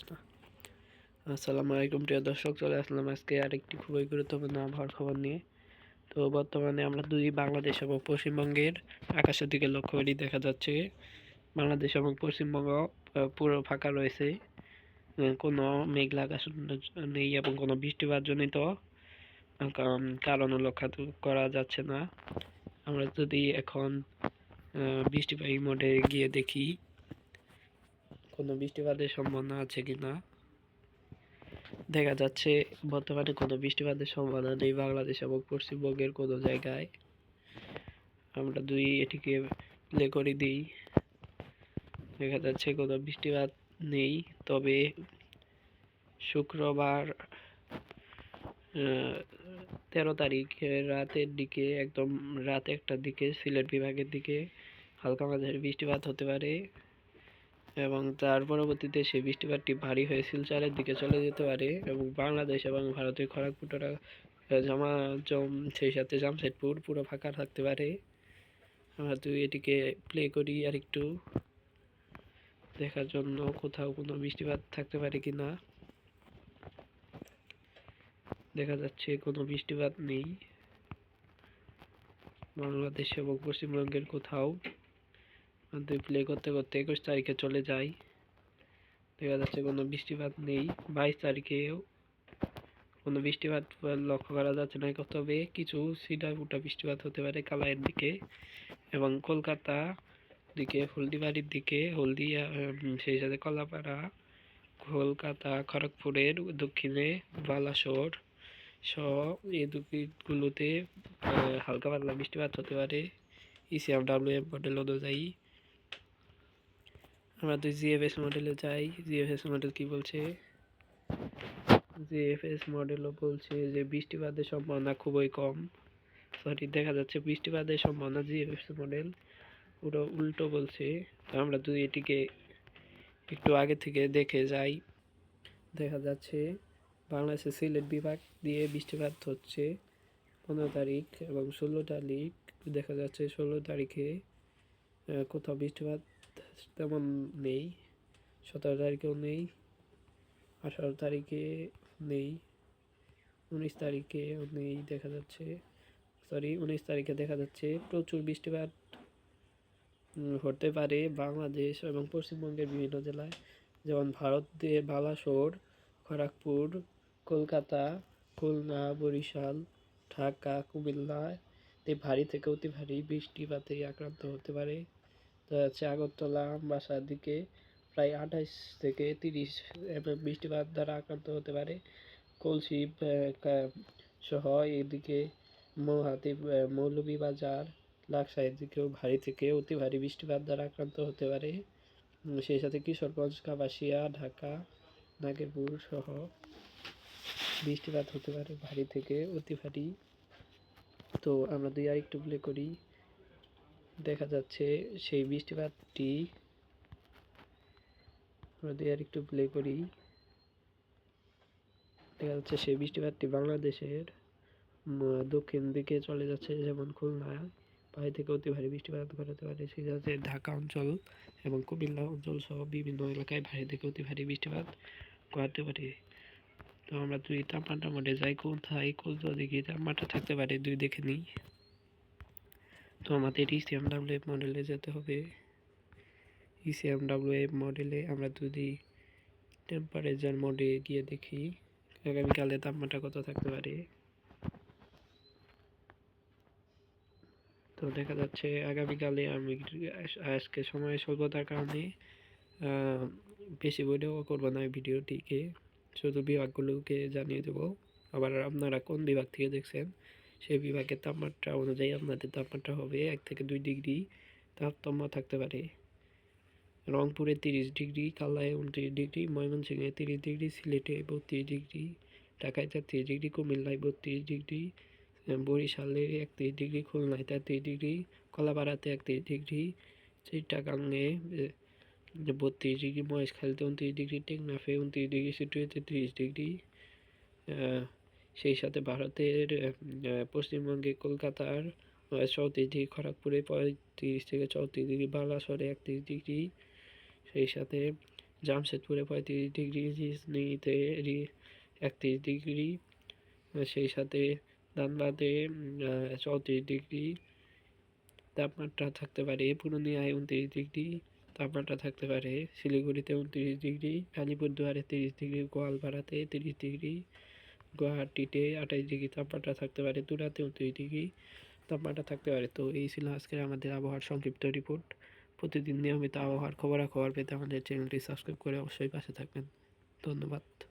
অবস্থা। আসসালামু আলাইকুম, প্রিয় দর্শক, চলে আসলাম আজকে আরেকটি খুবই গুরুত্বপূর্ণ আবহাওয়ার খবর নিয়ে। তো বর্তমানে আমরা দুই বাংলাদেশ এবং পশ্চিমবঙ্গের আকাশের দিকে লক্ষ্য করি, দেখা যাচ্ছে বাংলাদেশ এবং পশ্চিমবঙ্গ পুরো ফাঁকা রয়েছে। কোনো মেঘলা আকাশ নেই এবং কোনো বৃষ্টিপাত জনিত কারণ- কারণও লক্ষ্য করা যাচ্ছে না। আমরা যদি এখন বৃষ্টিপাত মোডে গিয়ে দেখি কোনো বৃষ্টিপাতের সম্ভাবনা আছে কি না দেখা যাচ্ছে বর্তমানে কোনো বৃষ্টিপাতের সম্ভাবনা নেই বাংলাদেশ এবং পশ্চিমবঙ্গের কোনো জায়গায়। আমরা দুই এটিকে প্লে করে দিই। দেখা যাচ্ছে কোনো বৃষ্টিপাত নেই, তবে শুক্রবার তেরো তারিখে রাতের দিকে, একদম রাত একটার দিকে সিলেট বিভাগের দিকে হালকা মাঝারি বৃষ্টিপাত হতে পারে। এবং তার পরবর্তীতে সেই বৃষ্টিপাতটি ভারী হয়ে শিলচরের দিকে চলে যেতে পারে এবং বাংলাদেশ এবং ভারতের খড়গপুটরা জমা, জম, সেই সাথে জামশেদপুর পুরো ফাঁকা থাকতে পারে। আমরা তুই এটিকে প্লে করি আর একটু দেখার জন্য কোথাও কোনো বৃষ্টিপাত থাকতে পারে কি না দেখা যাচ্ছে কোনো বৃষ্টিপাত নেই। বাংলাদেশ এবং পশ্চিমবঙ্গের কোথাও। দুই প্লে করতে করতে একুশ তারিখে চলে যাই। দেখা যাচ্ছে কোনো বৃষ্টিপাত নেই। বাইশ তারিখেও কোনো বৃষ্টিপাত লক্ষ্য করা যাচ্ছে না। তবে কিছু সিডা ফুটা বৃষ্টিপাত হতে পারে কালাইয়ের দিকে এবং কলকাতা দিকে, হলদিবাড়ির দিকে, হলদিয়া সেই সাথে কলাপাড়া, কলকাতা, খড়গপুরের দক্ষিণে বালাসোর সহ এই দুগুলোতে হালকা পাতলা বৃষ্টিপাত হতে পারে। ইসিএম ডাব্লিউ এম মডেল অনুযায়ী। আমরা তো জিএফএস মডেলে যাই। জিএফএস মডেল কি বলছে? জিএফএস মডেলও বলছে যে বৃষ্টিপাতের সম্ভাবনা খুবই কম। সরি দেখা যাচ্ছে বৃষ্টিপাতের সম্ভাবনা জিএফএস মডেল পুরো উল্টো বলছে। তো আমরা যদি এটিকে একটু আগে থেকে দেখে যাই। দেখা যাচ্ছে বাংলাদেশের সিলেট বিভাগ দিয়ে বৃষ্টিপাত হচ্ছে পনেরো তারিখ এবং ষোলো তারিখ। দেখা যাচ্ছে ষোলো তারিখে কোথাও বৃষ্টিপাত তেমন নেই। সতেরো তারিখেও নেই। আঠারো তারিখে নেই। উনিশ তারিখেও নেই দেখা যাচ্ছে। সরি উনিশ তারিখে দেখা যাচ্ছে। প্রচুর বৃষ্টিপাত হতে পারে বাংলাদেশ এবং পশ্চিমবঙ্গের বিভিন্ন জেলায়। যেমন ভারতের বালাসোর, খড়গপুর, কলকাতা, খুলনা, বরিশাল, ঢাকা কুমিল্লায় তে ভারী থেকে অতি ভারী বৃষ্টিপাতে আক্রান্ত হতে পারে। হচ্ছে আগরতলা বাসার দিকে। প্রায় আঠাশ থেকে তিরিশ বৃষ্টিপাত দ্বারা আক্রান্ত হতে পারে। কলসি সহ এদিকে মৌহাতি মৌলভীবাজার লাকসাইয়ের দিকেও ভারী থেকে অতি ভারী বৃষ্টিপাত দ্বারা আক্রান্ত হতে পারে। সেই সাথে কিশোরগঞ্জ, কাপাসিয়া, ঢাকা, নাগেরপুর সহ বৃষ্টিপাত হতে পারে ভারী থেকে অতি ভারী। তো আমরা দুই আরেকটু প্লে করি। দেখা যাচ্ছে সেই বৃষ্টিপাতটি আমরা আর একটু প্লে করি। দেখা যাচ্ছে সেই বৃষ্টিপাতটি বাংলাদেশের দক্ষিণ দিকে চলে যাচ্ছে, যেমন খুলনা। ভারী থেকে অতি ভারী বৃষ্টিপাত ঘটাতে পারে। সাথে ঢাকা অঞ্চল এবং কুমিল্লা অঞ্চল সহ বিভিন্ন এলাকায় ভারী থেকে অতি ভারী বৃষ্টিপাত ঘটাতে পারে। তো আমরা দুই তাপমাত্রা মধ্যে যাই কোথায় কোথা দিকে তাপমাত্রা থাকতে পারে, দুই দেখে নিই। তো আমাদের ইসিএম ডাব্লিউ এফ মডেলে যেতে হবে। ইসিএম ডাব্লিউ এফ মডেলে আমরা যদি টেম্পারেচার মোডে গিয়ে দেখি, আগামীকালে তাপমাত্রা কত থাকতে পারে? তো দেখা যাচ্ছে আগামীকালে আমি আজকে সময় স্বল্পতার কারণে বেশি ভিডিও করব না ভিডিওটিকে। শুধু বিভাগগুলোকে জানিয়ে দেবো। আবার আপনারা কোন বিভাগ থেকে দেখছেন সেই বিভাগের তাপমাত্রা অনুযায়ী আপনাদের তাপমাত্রা হবে এক থেকে দুই ডিগ্রি তারতম্য থাকতে পারে। রংপুরে তিরিশ ডিগ্রি কালায় উনত্রিশ ডিগ্রি, ময়মনসিংহে তিরিশ ডিগ্রি, সিলেটে বত্রিশ ডিগ্রি, ঢাকায় তেত্রিশ ডিগ্রি, কুমিল্লায় বত্রিশ ডিগ্রি, বরিশালে একত্রিশ ডিগ্রি, খুলনায় তেত্রিশ ডিগ্রি, কলাপাড়াতে একত্রিশ ডিগ্রি চিটাগাংয়ে বত্রিশ ডিগ্রি, মহেশখালীতে উনত্রিশ ডিগ্রি, টেকনাফে উনত্রিশ ডিগ্রি সিটুয়েতে তিরিশ ডিগ্রি সেই সাথে ভারতের পশ্চিমবঙ্গে কলকাতার চৌত্রিশ ডিগ্রি খড়গপুরে পঁয়ত্রিশ থেকে চৌত্রিশ ডিগ্রি বালাসরে একত্রিশ ডিগ্রি সেই সাথে জামশেদপুরে পঁয়ত্রিশ ডিগ্রি নিতে একত্রিশ ডিগ্রি সেই সাথে ধানবাদে চৌত্রিশ ডিগ্রি তাপমাত্রা থাকতে পারে পুরুলিয়ায় উনত্রিশ ডিগ্রি তাপমাত্রা থাকতে পারে শিলিগুড়িতে উনত্রিশ ডিগ্রি আলিপুরদুয়ারে তিরিশ ডিগ্রি গোয়ালপাড়াতে তিরিশ ডিগ্রি গুয়াহাটিতে আঠাশ ডিগ্রি তাপমাত্রা থাকতে পারে তুরাতে উনত্রিশ ডিগ্রি তাপমাত্রা থাকতে পারে। তো এই ছিল আজকের আমাদের আবহাওয়ার সংক্ষিপ্ত রিপোর্ট প্রতিদিন নিয়মিত আবহাওয়ার খবরাখবর পেতে আমাদের চ্যানেলটি সাবস্ক্রাইব করে অবশ্যই পাশে থাকবেন। ধন্যবাদ।